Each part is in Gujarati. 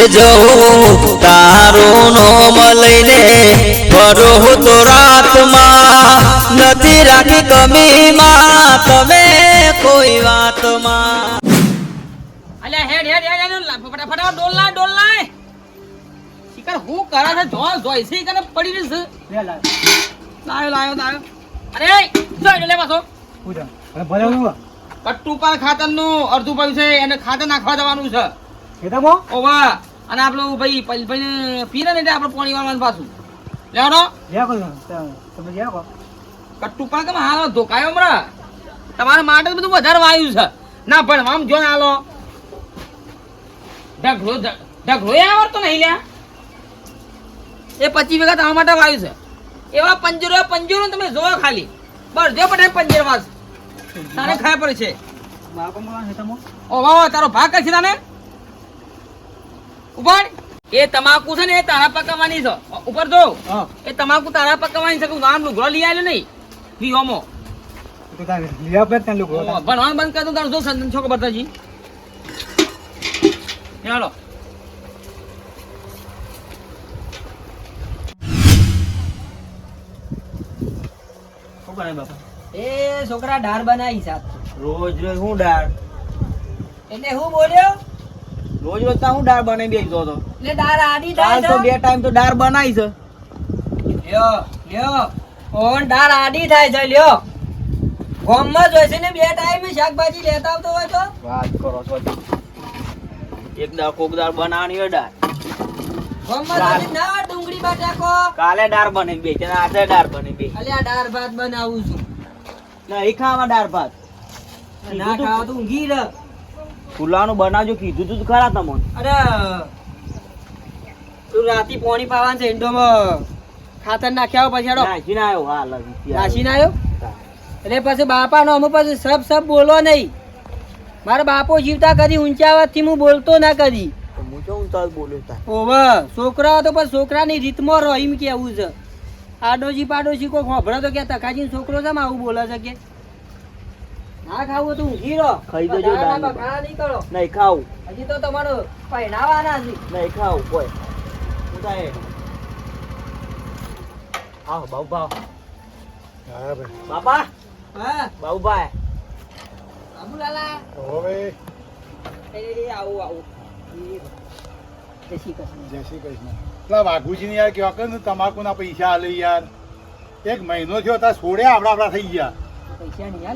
એ જવું તારું નોમ લઈને ફરું તો રાતમાં. નથી રાખી કમીમાં તમે કોઈ વાતમાં. અલ્યા હેડ હેડ હેડ હેડ ફટાફટ ડોલ લાય ડોલ શિકાર હું કરે છે? જો જોઈ છે કને પડી રહી છે. લાયો લાયો લાયો. અરે જોઈ લે પાછો. કટ્ટુ પર ખાતરનું અડધું પડ્યું છે એને ખાતર નાખવા દેવાનું છે. ઓવા અને આપણું ભાઈ ભાઈને પીરે ને એટલે આપણે પાણી વાળવાનું પાછું. લેવાનો કટ્ટુ પર કેમ હાલો ધોકાયો હમણાં? તમારા માટે બધું વધારે વાયુ છે. ના પણ આમ જો હાલો. ઢગલો ઢગલો એ આવડતો નહીં લ્યા. એ પચીસ વીઘા તમારા માટે વાયુ છે. એવા પંજરો પંજરો તમે જોવો ખાલી. બસ જો પણ પંજર વાસ તારે ખાય પડે છે. ઓ વાહ તારો ભાગ કરશે તાને? ઊભા એ તમાકુ છે ને એ તારા પકવવાની છે. ઉપર જો. એ તમાકુ તારા પકવવાની છે. કે નામ લુગડો લઈ આવ્યો નહીં. વિહોમો ભણવાનું બંધ કરતો તારું જો સંતન છોકરો ખબર ચાલો એ છોકરા ડાર બનાવી સાત રોજ રોજ હું ડાર? એટલે હું બોલ્યો? રોજ રોજ તો હું દાળ બનાવી બેસતો હતો. એટલે દાળ આડી દાળ તો? છે બે ટાઈમ તો દાળ બનાવી છે. લ્યો લ્યો. ઓન દાળ આડી થાય છે લ્યો. ગામમાં જોઈશે ને બે ટાઈમે શાકભાજી લેતા આવતો હોય તો? વાત કરો છો એક દાળ કોક દાળ બનાવવાની હોય દાળ. ના હોય કાલે દાળ બનાવી બે આજે દાળ બનાવી બેસી અલ્યા દાળ ભાત બનાવું છું. નહીં ખાવા દાળ ભાત. ના ખાવા તું ઘી રહ ફુલાનું બનાવજો કીધું તું ખરા તમને. અરે તું રાતી પોણી પાવાનું છે ઇન્ડોમાં ખાતર નાખ્યા હોય પછી હેડો. ના આવ્યો હાલ હજી. નાસીને આવ્યો? એટલે પછી બાપાનો અમુક પછી સબ સબ બોલો નહીં. મારા બાપો જીવતા કદી ઊંચાવાથી હું બોલતો ના કદી. હું હું ઓવે છોકરા તો પણ છોકરાની રીતમાં રહો એમ કેવું છે. આડોશી પાડોશી કોઈ ખોભરા તો કે તકાજી છોકરો છે આવું બોલે છે કે? ના ખાવું તો ઊંઘી રહો. ખાઈ જજો બગાડા દાળ. બગાડા નહીં કરો. નહીં ખાવું. હજી તો તમારો પહેરાવાના છે. નહીં ખાવું કોઈ. થાય આવો બાઉ ભાવ બાપા. હા. બાઉ બાબુલાલા. એ આવું આવું. એ જય શ્રી કૃષ્ણ. જય શ્રી કૃષ્ણ. પેલા વાઘુજીને યાર કહેવા તમાકુના પૈસા આલે યાર? એક મહિનો થયો ત્યાં છોડ્યા આપડા આપડા થઈ ગયા. પૈસા નહીં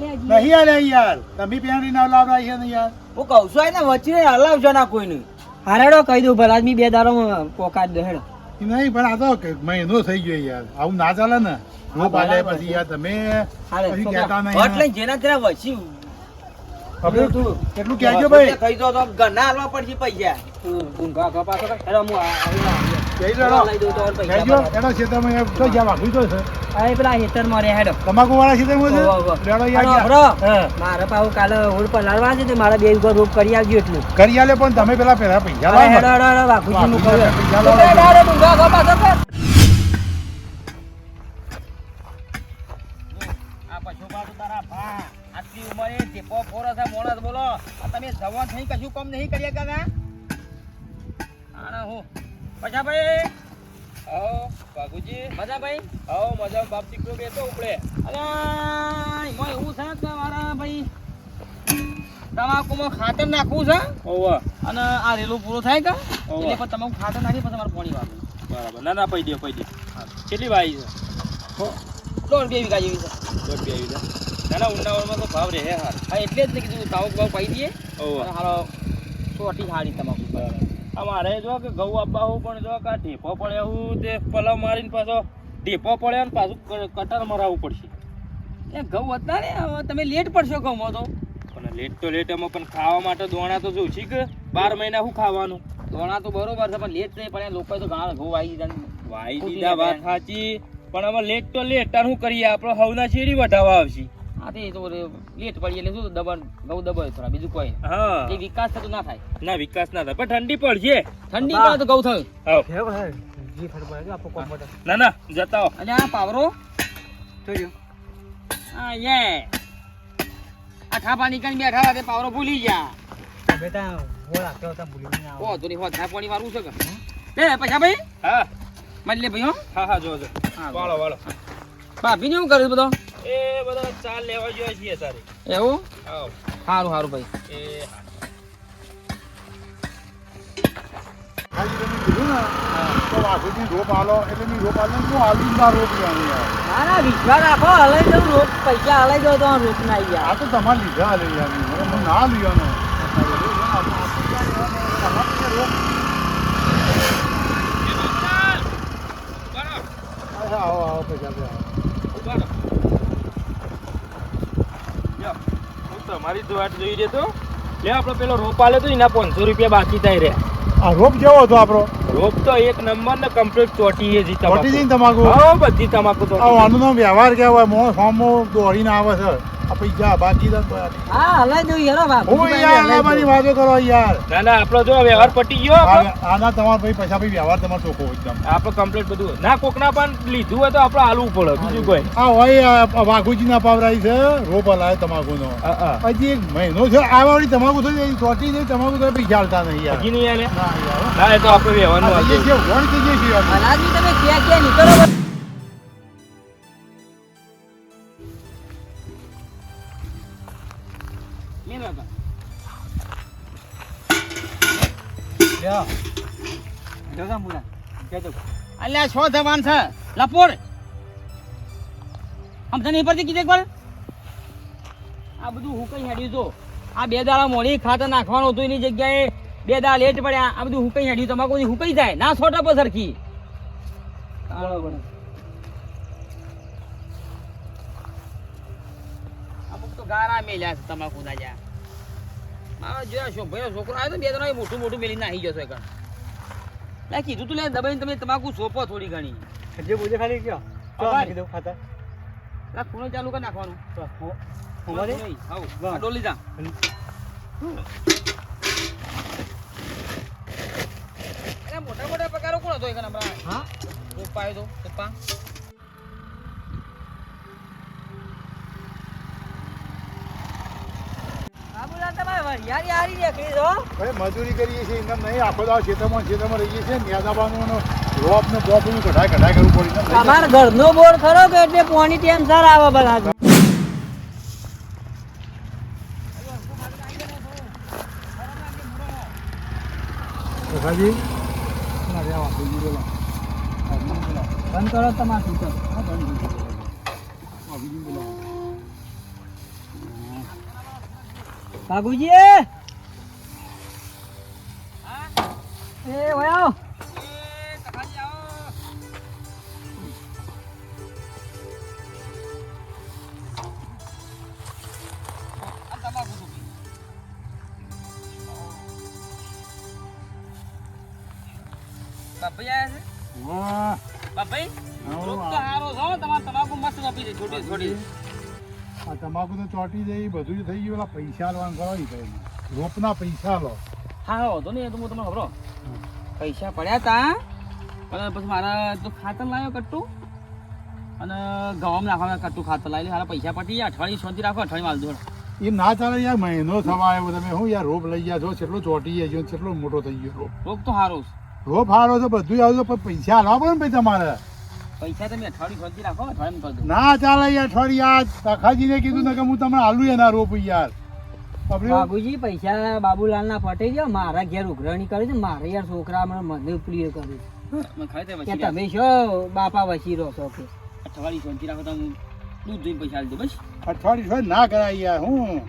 આલે નહીં યાર. તમે પેણી ના લાવડા છે ને યાર. હું કહું છું ને વચ્ચે હલાવજો ના કોઈને. હારેડો કહી દઉં ભલા આદમી બે દારો પોકાટ દે નહીં પણ આ તો મહિનો થઈ ગયો યાર. આવું ના ચાલે ને. હું પાલે પછી યાર તમે એટલે પછી. કહેતા નહીં જેના તેના વચ્ચે કેટલું કહેજો ભાઈ? કહી દો તો ઘરના હાલવા પડશે પૈસા. હું આવું હેડો, લઈ દઉં તો પૈસા તો જ્યાં તો છે. પેલા હેડો. તમાકુ વાળા છે? હેડો, હેડો. હા. મારે પાછું કાલે પલાળવા છે મારે બે ઉપર રોપ કરી આવજો એટલું. કરી આલે પણ તમે પેલા પેલા પૈસા અરે હેડો હેડો હેડો બાપુજી નું કહું બાપુજી હેડો, પૈસા લાવો. હેડો, હેડો, ઊંઘા ખપા કરો. આ પશુ તારા ભા આટલી ઉંમરે ટેપો ફોરો છે મોણસ બોલો. આ તમે જવાન થઈ કશું કામ નહીં કરી? આના હું. પછા ભાઈ? આવો બાગુજી મજા ભાઈ? આવો મજા બાપ દીકરો ઉપડે. અરે એમાં એવું છે કે મારા ભાઈ તમાકુમાં ખાતર નાખવું છે? ઓવા અને આ રેલું પૂરું થાય કે. એટલે પછી તમાકુ ખાતર નાખી પછી તમારે પાણી વાળવું બરાબર. ના ના પૈ દે પૈ દે. કેટલી વાઈ છે? દોઢ બે વીઘા જેવી છે. દોઢ બે આવી ના ના ઉંડાવળમાં તો ભાવ રહે હાર. હા એટલે જ ને કીધું તાવક બાવ પાઈ દઈએ. ઓવા અને હાલો સોટી હાડી તમાકુ. બરાબર. અમારે જો કે ઘઉં આપવા હું પણ જો કે ઢેપો પડે હું તે પલાવ મારીને પાછો ઢેપો પડે ને પાછું કટર મરાવવું પડશે. એ ઘઉં હતા ને તમે લેટ પડશો ઘઉંમાં તો. પણ લેટ તો લેટ એમાં પણ ખાવા માટે દોણા તો જોઉં છે કે બાર મહિના શું ખાવાનું? ધોણા તો બરોબર છે પણ લેટ નહીં પડે. લોકો તો ઘણા ઘઉં આવી જાય વાઈ દીધા વાત સાચી. પણ આમાં લેટ તો લેટ તાર શું કરીએ? આપણે હવના શેરી વધાવવા આવશે. હા તે તો લેટ પડી એટલે શું દબાણ ઘઉં દબાય થોડા બીજું કોઈ હા. એ વિકાસ થતો ના થાય. ના વિકાસ ના થાય પણ ઠંડી પડશે. ઠંડી પડે તો ઘઉં થયું. ના ના જતા અને આ પાવરો? હા યે. આ ખાપા નીકળી બેઠા હતા પાવરો ભૂલી ગયા. બેટા ઓ તો ની હોત ના પાણી વાળું છે કે? પૈસા ભાઈ? હા. મત લે ભાઈ હો. હા હા જો જો. હા, વાળો વાળો. ભાભી ને શું કરે છે બધો? એ બધા ચાલ લેવા જોઈએ છીએ તારે. એવું? આવો સારું સારું ભાઈ. એ ખાલી કીધું ને તો વાઘુજી રોપ આલો એટલે મેં રોપ આલો હું આલી ના રોપ લેવાની યાર ના ના વિશ્વાસ હલાઈ દઉં રોપ પૈસા હલાઈ દો તો રોપ ના આવી આ તો તમારે લીધા લઈ યાર મને હું ના લીવાનો આવો આવો પૈસા દે આવો. હું તમારી જ વાટ જોઈ રહ્યો તો. લે, આપણો પેલો રોપા લેતો એના પાંચસો રૂપિયા બાકી થાય રહ્યા આ રોપ કેવો હતો આપણો? રોપ તો એક નંબર ને કમ્પ્લીટ ચોટી છે જી ચોટી જઈને તમાકુ તમાકુ? હા બધી તમાકુ આ ચોટી આનો નામ વ્યવહાર કહેવાય મો ફોર્મો દોડીને આવે છે. આ પૈસા બાકી છે હા હલાઈ દઉં યાર બાપુ. હું યાર આની વાતો કરો યાર. ના ના આપણો જો વ્યવહાર પટી ગયો આના તમાર ભાઈ પૈસા ભાઈ વ્યવહાર તમારો ચોખ્ખો એકદમ. આપણે કમ્પ્લીટ બધું. ના કોકના પણ લીધું હોય તો આપણે હાલવું પડે બીજું કોઈ. આ હોય વાઘુજી ના પાવરાઈ છે રોપ હલાય તમાકુનો. હા, હા. હજી એક મહિનો છે આ વાળી તમાકુ થઈ ચોટી જાય તમાકુ તો પૈસા હાલતા નહીં યાર. હજી નહીં આલે ના એ તો આપણે રહેવાનું આજે જે વણ કે જે છે યાર. તમે ક્યાં ક્યાં નીકળો પરથી કીધે આ બધું હુકઈ હેડ્યું તો આ બે દાડા મોડી ખાતર નાખવાનું હતું એની જગ્યાએ બે દા લેટ પડ્યા આ બધું હુકાઈ હેડ્યું તમાકુ હુકાઈ જાય. ના છોટા પર સરખી. અમુક તો ગારા મેલ્યા છે તમાકુ ના જા મારો જોયા છો ભાઈ છોકરો આવ્યો તો બે ત્રણ મોટું મોટું મેલીને નાહી જશો એક. લે કીધું તું લે દબાઈને તમે તમાકુ સોંપો થોડી ઘણી. જે બોલે ખાલી કયો ચાલ ખાતા લા ખૂણો ચાલુ કરી નાખવાનું. ડોલી જા. મોટા મોટા પગારો કોણ હતો એક નંબર હા? પપ્પા આવ્યો તો પપ્પા મજૂરી કરીએ છીએ એમ નહીં આખો દાડો ખેતરમાં ખેતરમાં રહીએ છીએ નેદાબાનું રોપ ને બોપનું કઢાઈ કઢાઈ કરવું પડે એમ ઘરનો બોર ખરો કે એટલે પોણી ટાઈમ સર આવે બધા? બીજું બોલો. બંધ કરો તમારે સૂચન હા, બંધ બીજું બોલો. બાબુજી એ ઓય તમાકુ તો ચોટી જાય બધું થઈ ગયું પેલા પૈસા લેવાનું કરો ભાઈ રોપના પૈસા લો. હા વાંધો નહીં એ તો હું તમને ખબરો પૈસા પડ્યા તા અને પછી મારા તો ખાતર લાવ્યો કટ્ટું. અને ગવામાં નાખવાના કટ્ટું ખાતર લાવી સારા પૈસા પટી ગયા અઠવાડિયે શાંતિ રાખો અઠવાડિયે માલ દોડ એ ના ચાલે યાર મહિનો થવા આવ્યો તમે. હું યાર રોપ લઈ ગયા છો કેટલો ચોટી ગયો કેટલો મોટો થઈ ગયો રોપ. રોપ તો સારો રોપ હારો છે બધું આવ્યો પણ પૈસા પડે ને ભાઈ તમારે. પૈસા તમે અઠવાડિયું શાંતિ રાખો અઠવાડિયું ના ચાલે યાર યાર તખાજીને કીધું ને કે હું તમને હાલું એના રોપ યાર. બાબુજી પૈસા બાબુલાલ ના ફટે ગયો મારા ઘેર ઉઘરાણી કરે છે મારે યાર છોકરા મને મને પ્રિય કરે છે. મને ખબર છે કે તમે છો બાપા વસી રહો છો કે? અઠવાડિયું શાંતિ રાખો તો હું દૂધ દૂધ પૈસા દઉં બસ. અઠવાડિયું ના કરાય યાર હું?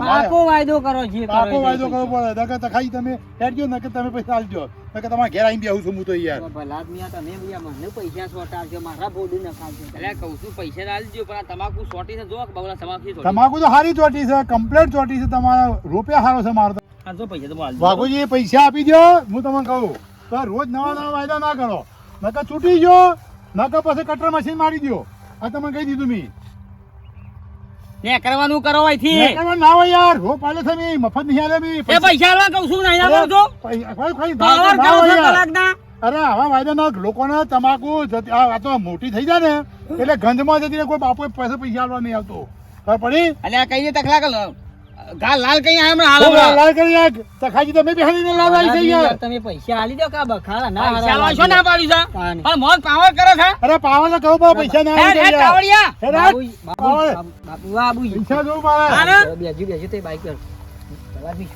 પાકો વાયદો કરો છે પાકો વાયદો કરવો. પડે. નકર ખાઈ તમે હેડજો નકર તમે પૈસા આલજો નકર તમારે ઘેર આવીને બેહું છું હું તો યાર. ભલા આદમી તમે ભૈયા મને પૈસા સોટાડજો મારા બોડી નખાવજો એટલે કહું છું પૈસા આલજો પણ આ તમાકુ સોટી છે જો બગલા તમાકુ સોટી તમાકુ તો હારી ચોટી છે કમ્પ્લેટ ચોટી છે તમારા રૂપિયા હારો છે મારો તો. પૈસા તો આલજો વાઘુજી પૈસા આપી દો હું તમને કહું. તો રોજ નવા નવા વાયદા ના કરો. નકર છૂટી ગયો નકર પછી કટર મશીન મારી દો આ તમે કહી દીધું મી. ને કરવાનું કરો અહીંથી. કરવાનું ના હોય યાર. રો પાલે છે મી મફત નહીં આલે મી. એ પૈસા આલવા કહું છું નહીં આલવા પૈ- કોઈ- કોઈ પાવર ના કરો છો કલાકના. અરે આવા વાયદાના લોકોના તમાકુ આ તો મોટી થઈ જાય ને. એટલે ગંધમાં જતી કોઈ બાપુ પૈસા પૈસા આલવા નહીં આવતો. ખબર પડી? એટલે આ કઈ તકલા કર ઘા લાલ કઈ આયા હમણાં હાલ લાલ કરી આગ. તખાજી તમે બી હાલીને આવી ગઈ યાર. તમે પૈસા આલી દો કા બખાડા ના પૈસા છો ના પાડી છે. પણ મોહન પાવર કરે છે? અરે પાવર તો કહો પૈસા ના આવી યાર. કાવડિયા બાબુ બાબુ બાબુ પૈસા જોવું મારે. બેજુ બેજુ તે બાઈક પર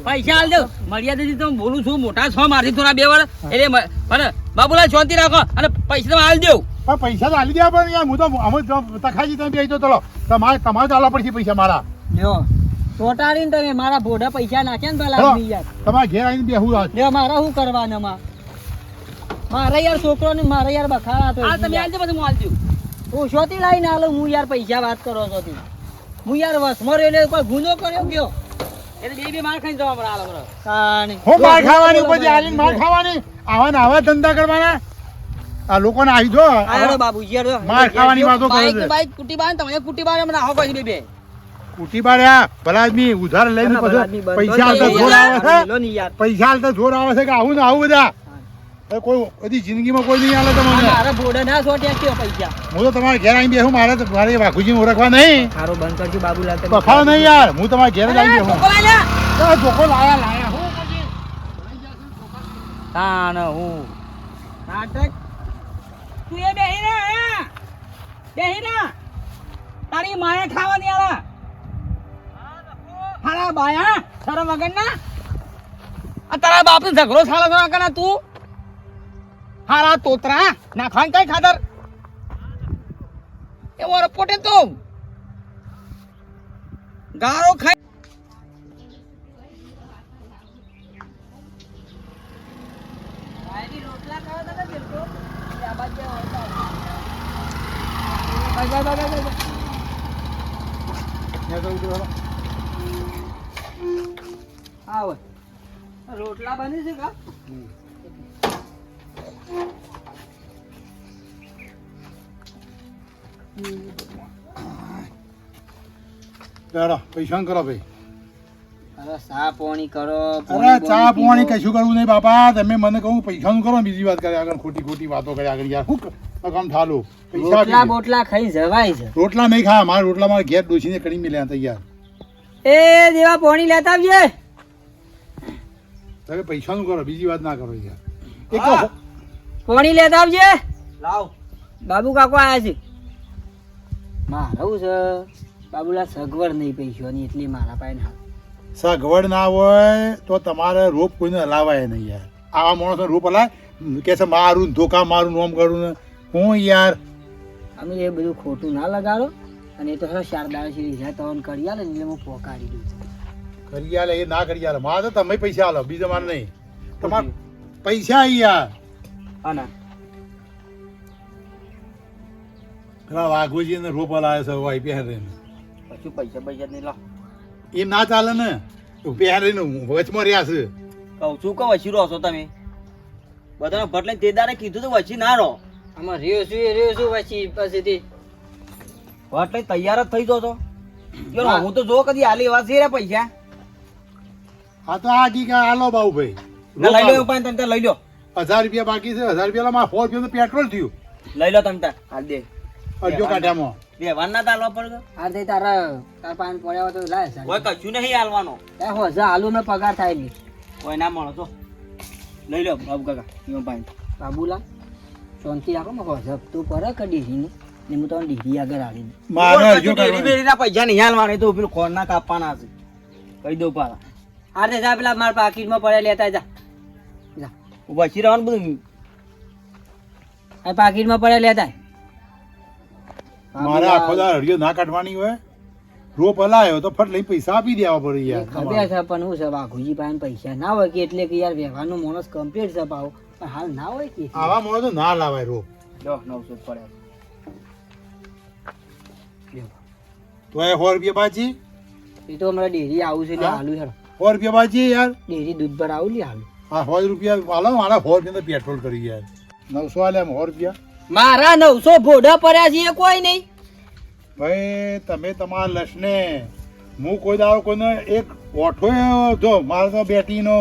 પૈસા હાલ દો. મર્યાદાથી તો બોલું છું મોટા છો મારથી થોડા બે વાર. એટલે પણ બાબુલા શાંતિ રાખો અને પૈસા તમે હાલ દેવ પણ પૈસા તો હાલી દેવા પણ યાર હું તો અમે તખાજી તમે બે તો ચલો. તમારે તમારે તો આલવા પડશે પૈસા મારા. લ્યો ચોટાડીને તમે મારા ભોડા પૈસા નાખ્યા ને પેલા યાર. તમારે ઘેર આવીને બેહું રાખ લ્યો મારે શું કરવાના માં મારે યાર છોકરો ને મારે યાર બખાડા તો હાલ તમે દો પછી હું હું શોથી લાવીને આલો હું યાર પૈસા વાત કરો છો તી. હું યાર વસમો રહ્યો કોઈ ગુનો કર્યો ગયો? એટલે બે બે માર ખાઈને જવા પડે હાલ હમણાં. તાણે. હું માર ખાવાની ઉપર ઉપરથી માર ખાવાની? આવા ને આવા ધંધા કરવાના? આ લોકોને આવી જો આ હેડો. માર ખાવાની વાતો કરે બાઈક છે. બાઈક કુટી બાંધ તમે કુટી બાંધ હમણાં આવો પછી બે બે. ઉઠી પાડ્યા. ભલા આદમી ઉધાર લઈને પછી પૈસા તો હાલતા જોર આવે છે. પૈસા હાલતા જોર આવે છે કે આવું ને આવું બધા. કોઈ બધી જિંદગીમાં કોઈ નહીં હાલે તમારે મારા ભોડા ના પૈસા? હું તો તમારા ઘેર આવી બેહું મારે તો મારે વાઘુજીને ઓળખવા નહીં. ખારો બંધ કરજો બાબુલાલ. બફાવ નહીં યાર હું તમારા ઘેર આવી બેહું. લે. લાયા લાયા. હું પછી તાણ હું. નાટક. તું એ બેહી રે બેહી રે તારી માયા ખાવાની આલા હારા બાયા શરમ વગર ના આ તારા બાપ ને ઝઘડો સાલો છો કના તું? હારા તોતરા નાખવાન કઈ ખાતર? એવો રપોટે તો ગારો ખાઈ આવો. રોટલા બની છે કા? ચાલો પૈસા કરો ભાઈ. અરે ચા પોણી કરો અરે ચા બોણી કશું કરવું નહીં બાપા. તમે મને કહું પૈસાનું કરો બીજી વાત કરે આગળ ખોટી ખોટી વાતો કરે આગળ યાર. ક- કામ ઠાલું. પૈસા રોટલા બોટલા ખાઈ જવાય છે. રોટલા નહીં ખા. મારા રોટલા મારા ઘેર ડોસીને કરી મેલ્યા તૈયાર. એ દેવા પોણી લેતા આવજે તમે પૈસાનું કરો બીજી વાત ના કરો યાર. એક પાણી લેતા આવજે. લાવ. બાબુ કાકો આયા છે. મારું છે. બાબુલા સગવડ નહીં પૈસોની એટલી મારા પાસે ના સગવડ ના હોય તો તમારે રોપ કોઈને હલાવાય નહીં યાર. આવા માણસો રોપ હલાય કે છે મારું ધોકા મારું નોમ કરું ને. હું યાર? અમે એ બધું ખોટું ના લગાડો. અને એ તો સર શારદા શ્રી રીઝા તવન કરી આલે ને એટલે હું પોકારી દઉં છું. કરી આલે એ ના કરી આલે મારે તો તમે પૈસા આલો બીજો મારે નહીં. તમારે પૈસા અહીંયા. યાર આના. પેલા વાઘોજી ને રોપ લાવે છે વાઈ પહેર રહીને પછી પૈસા પૈસા નહીં લો. એ ના ચાલે ને. પહેર ને વચમાં રહ્યા છે. કહું છું કે વસી રહો છો તમે. બધાને ભટ લઈને તે દાડે કીધું તો વસી ના રહો. આમાં રહ્યો છું એ રહ્યો છું પછી પછીથી ભટ લઈને તૈયાર જ થઈ જતો હું. તો જો કદી આલી વાત છે રે પૈસા. આ તો આ કી આલો બાબુ ભાઈ. ના લઈ લો ઉપાય તમે લઈ લો. હજાર રૂપિયા બાકી છે હજાર રૂપિયા મારા સો રૂપિયા પેટ્રોલ થયું. લઈ લો તમે તાર હાલ દે. અડધો કાઢ્યામાં બે ના આ થઈ તારા તાર પાસે પડ્યા તો લાય સાહેબ. કોઈ કશું નહીં હાલવાનો. એ હોજા આલુ મેં પગાર થાય નહીં. કોઈ ના મળો તો લઈ લો બાબુ કાકા એમાં પાંચ બાબુલા શાંતિ રાખો ને હોજ તું પર કડી ને હું તમને આગળ આવી મારે. પૈસા નહીં હાલવાના તો પેલું ખોરના કાપવાના છે. કહી દઉં પાલા આ તે જા પેલા મારા પાકીટમાં પડે લેતા જા. જા. વસી રહેવાનું બધું આ પાકીટમાં માં લેતા. મારે આખો દાર હળિયો ના કાઢવાની હોય. રોપ હલાયો તો ફટ લઈ પૈસા આપી દેવા પડે યાર. ખબર છે પણ હું છે વાઘુજી પાસે પૈસા ના હોય કે એટલે કે યાર વ્યવહારનો માણસ કમ્પ્લીટ છે પાવ પણ હાલ ના હોય કે? આવા મોડો તો ના લાવાય રોપ. જો નવસો પડે તો એ સો રૂપિયા બાજી. એ તો હમણાં ડેરી આવું છે એટલે હા? હાલું હેડો. સો રૂપિયા બાજી યાર. ડેરી દૂધ ભરાવું લે હાલ. હા સો રૂપિયા. હાલો મારા સો રૂપિયા પેટ્રોલ કરી યાર નવસો આલે સો રૂપિયા. મારા નવસો ભોડા પડ્યા છે કોઈ નહીં. ભાઈ તમે તમારા લસને હું કોઈ દાડો કોઈને એક ઓઠો જો મારે તો બેટીનો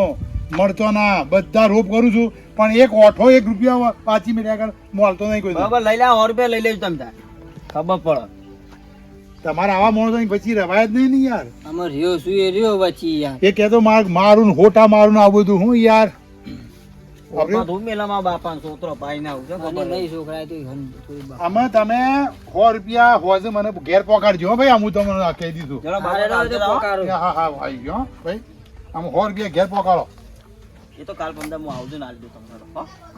મળતો ના બધા રોપ કરું છું પણ એક ઓઠો એક રૂપિયા પાછી મિનિટ આગળ મળતો નહીં કોઈ બરાબર લઈ લે સો રૂપિયા લઈ લેજો તમે ખબર પડે. તમારા આવા માણસો પછી રવાય જ નહીં ને યાર. અમાર રહ્યો શું એ રહ્યો પછી યાર. એ કહેતો માર મારું ને હોટા મારું ને આવું બધું હું યાર. આમાં તમે સો રૂપિયા હોજે મને ઘેર પોકાડજો હો ભાઈ આમ હું તમને કહી દીધું. હા હા આવી ગયો હો, ભાઈ. આમ સો રૂપિયા ઘેર પોકાડો. એ તો કાલ પંદર હું આવજો ને આલજો તમને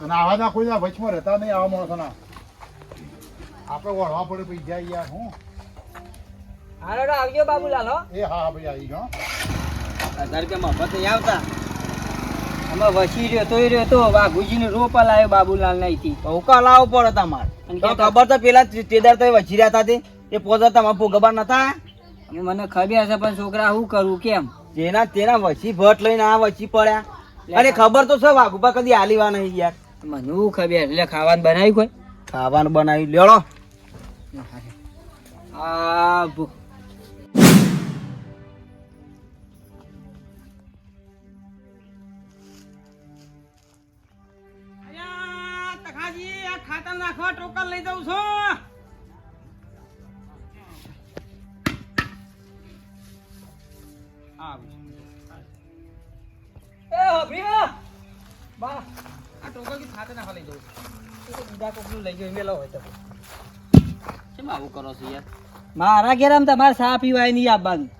અને આવા ના કોઈ વચમાં રહેતા નહીં આવા માણસો ના આપણે વળવા પડે પછી જાય યાર હું. હાલો તો આવજો બાબુલાલ હો. એ હા હા ભાઈ આવી ગયો હજાર રૂપિયા મફત નહીં આવતા. આમાં વસી રહ્યો તોય રહ્યો તો વાઘુજીને રોપ લાવ્યો બાબુલાલ નહીં ઉકા લાવવો પડે તમારે. અને તો ખબર તો પેલા તેદાર તો વચી રહ્યા હતા તે. એ પોતા તમારે ભોગવવા નતા? મને ખબર છે પણ છોકરા શું કરું કેમ? જેના તેના વચી ભટ લઈને આ વચી પડ્યા. અરે ખબર તો છે વાઘુભા કદી આલીવા નહીં યાર. મને શું ખબર? એટલે ખાવાનું બનાવ્યું કોઈ? ખાવાનું બનાવી લેડો આ ભૂ- કરો જાઉં છું. મારા ઘેર તમારે ચા પીવાય નહીં આવવાનું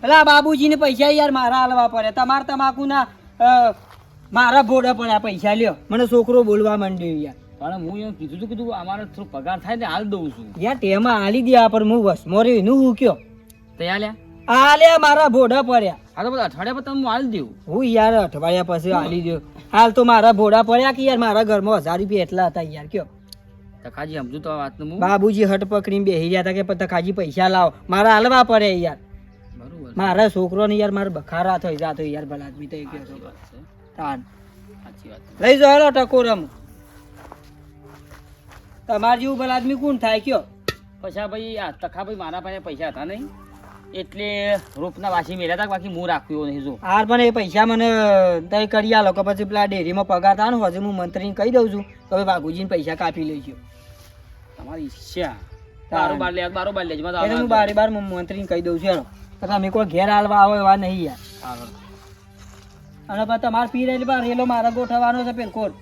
પેલા બાબુજીને પૈસા યાર મારા હાલવા પડે. તમારે તમાકુના મારા ભોડા પડ્યા પૈસા લ્યો. મને છોકરો બોલવા માંડ્યો યાર. પણ હું એમ કીધું હતું કીધું અમારે થોડું પગાર થાય ને હાલ દઉં છું. યાર તેમાં હાલી દે પર હું બસ મોરી નું હું કયો? તૈયાર લ્યા હાલ્યા મારા ભોડા પડ્યા. હા તો બધા અઠવાડિયા પછી હું હાલ દઉં હું યાર અઠવાડિયા પછી હાલી દઉં હાલ તો મારા ભોડા પડ્યા કે યાર મારા ઘરમાં હજાર રૂપિયા એટલા હતા યાર કયો? તકાજી સમજુ તો વાત વાતનું હું. બાબુજી હટ પકડીને બેસી ગયા હતા કે તકાજી પૈસા લાવો. મારા હાલવા પડે યાર. બરોબર. મારા છોકરો ને યાર મારે બખારા થઈ જાતો યાર ભલા આદમી થઈ ગયો તાન. સાચી વાત લઈ જાઓ ટકોરમ. તમાર જેવું ભલા આદમી કોણ થાય કયો? પછી ભાઈ આ તખા ભાઈ મારા પાસે પૈસા હતા નહીં. એટલે રૂપના વાસી મેળ્યા હતા બાકી હું રાખ્યો નહીં જો. હાર પણ એ પૈસા મને તય કરી આલો કે પછી પેલા ડેરીમાં પગાર થાય ને હજુ હું મંત્રીને કહી દઉં છું કે ભાઈ બાગુજીને પૈસા કાપી લેજો. તમારી ઈચ્છા. બારોબાર લે બારોબાર લેજો મત હું બારે બાર મંત્રીને કહી દઉં છું હેલો. તમે કોઈ ઘેર હાલવા આવો એવા નહીં યાર. અને તમારે પી રહેલી રેલો મારે ગોઠવવાનો છે પેલકોટ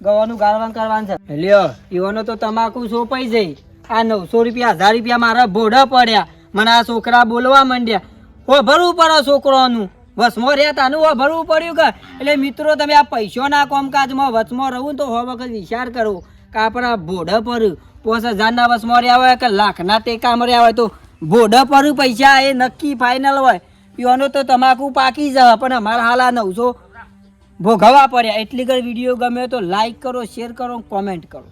ગવાનું ગાળવાનું કરવાનું છે. લ્યો, ઈવાનો તો તમાકુ સોપાઈ જઈ. આ નવસો રૂપિયા, હજાર રૂપિયા મારા ભોડા પડ્યા. મને આ છોકરા બોલવા માંડ્યા. ઓ ભરવું પડે છોકરાનું. વસમાં રહ્યા તાનું ઓ ભરવું પડ્યું કે? એટલે મિત્રો, તમે આ પૈસોના કામકાજમાં વચમાં રહું તો હો વખત વિચાર કરો કે આપણા ભોડા પર. પોસ હજારના વસમાં રહ્યા હોય કે લાખના ટેકામાં રહ્યા હોય તો ભોડા પર પૈસા એ નક્કી ફાઇનલ હોય. પીવાનો તો તમાકુ પાકી જ પણ અમારા હાલ આ નવસો ભોગવવા પડ્યા. એટલી ઘર વીડિયો ગમે તો લાઈક કરો શેર કરો કોમેન્ટ કરો.